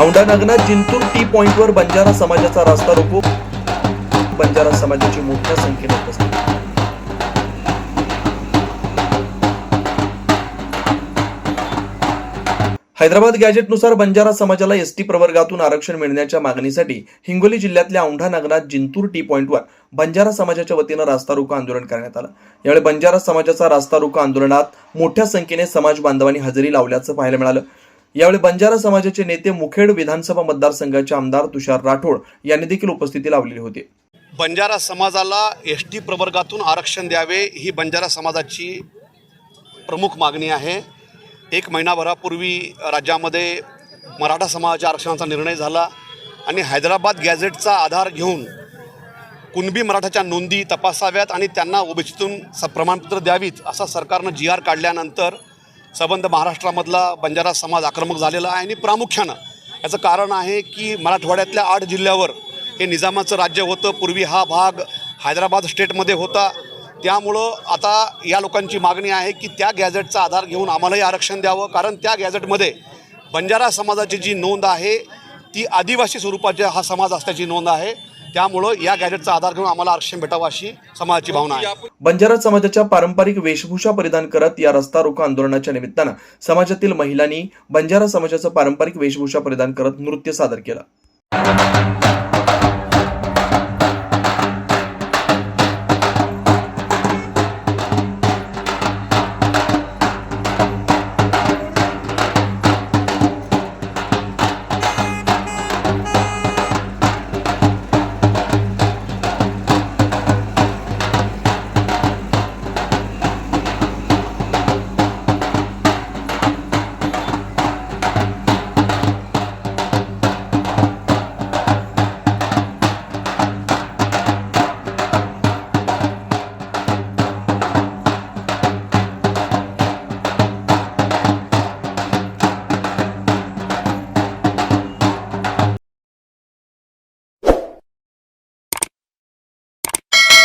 Aundha Nagnath Jintur T पॉइंटवर बंजारा समाजाचा रास्ता रोको. बंजारा समाजाची मोठ्या संख्येने उपस्थित. हैदराबाद गॅजेटनुसार बंजारा समाजाला एस टी प्रवर्गातून आरक्षण मिळण्याच्या मागणीसाठी हिंगोली जिल्ह्यातल्या औंढा नागनाथ जिंतूर टी पॉईंटवर बंजारा समाजाच्या वतीनं रास्ता रोको आंदोलन करण्यात आलं. यावेळी बंजारा समाजाचा रास्ता रोको आंदोलनात मोठ्या संख्येने समाज बांधवांनी हजेरी लावल्याचं पाहायला मिळालं. यावेळी बंजारा समाजाचे नेते मुखेड विधानसभा मतदारसंघाचे आमदार तुषार राठोड यांनी देखील उपस्थिती लावलेली होती. बंजारा समाजाला एस टी प्रवर्गातून आरक्षण द्यावे ही बंजारा समाजाची प्रमुख मागणी आहे. एक महिनाभरापूर्वी राज्यामध्ये मराठा समाजाच्या आरक्षणाचा निर्णय झाला आणि हैदराबाद गॅझेटचा आधार घेऊन कुणबी मराठाच्या नोंदी तपासाव्यात आणि त्यांना ओबीसीतून स प्रमाणपत्र द्यावीत असा सरकारनं जी आर काढल्यानंतर संबंध महाराष्ट्रामधला बंजारा समाज आक्रमक झालेला आहे आणि प्रामुख्यानं याचं कारण आहे की मराठवाड्यातल्या आठ जिल्ह्यावर हे निजामाचं राज्य होतं. पूर्वी हा भाग हैदराबाद स्टेटमध्ये होता. त्यामुळं आता या लोकांची मागणी आहे की त्या गॅझेटचा आधार घेऊन आम्हालाही आरक्षण द्यावं. कारण त्या गॅझेटमध्ये बंजारा समाजाची जी नोंद आहे ती आदिवासी स्वरूपाचा हा समाज असल्याची नोंद आहे. त्यामुळं या गॅजेटचा आधार घेऊन आम्हाला आरक्षण भेटावं अशी समाजाची भावना आहे. बंजारा समाजाच्या पारंपरिक वेशभूषा परिधान करत या रस्ता रोको आंदोलनाच्या निमित्तानं समाजातील महिलांनी बंजारा समाजाचं पारंपरिक वेशभूषा परिधान करत नृत्य सादर केलं.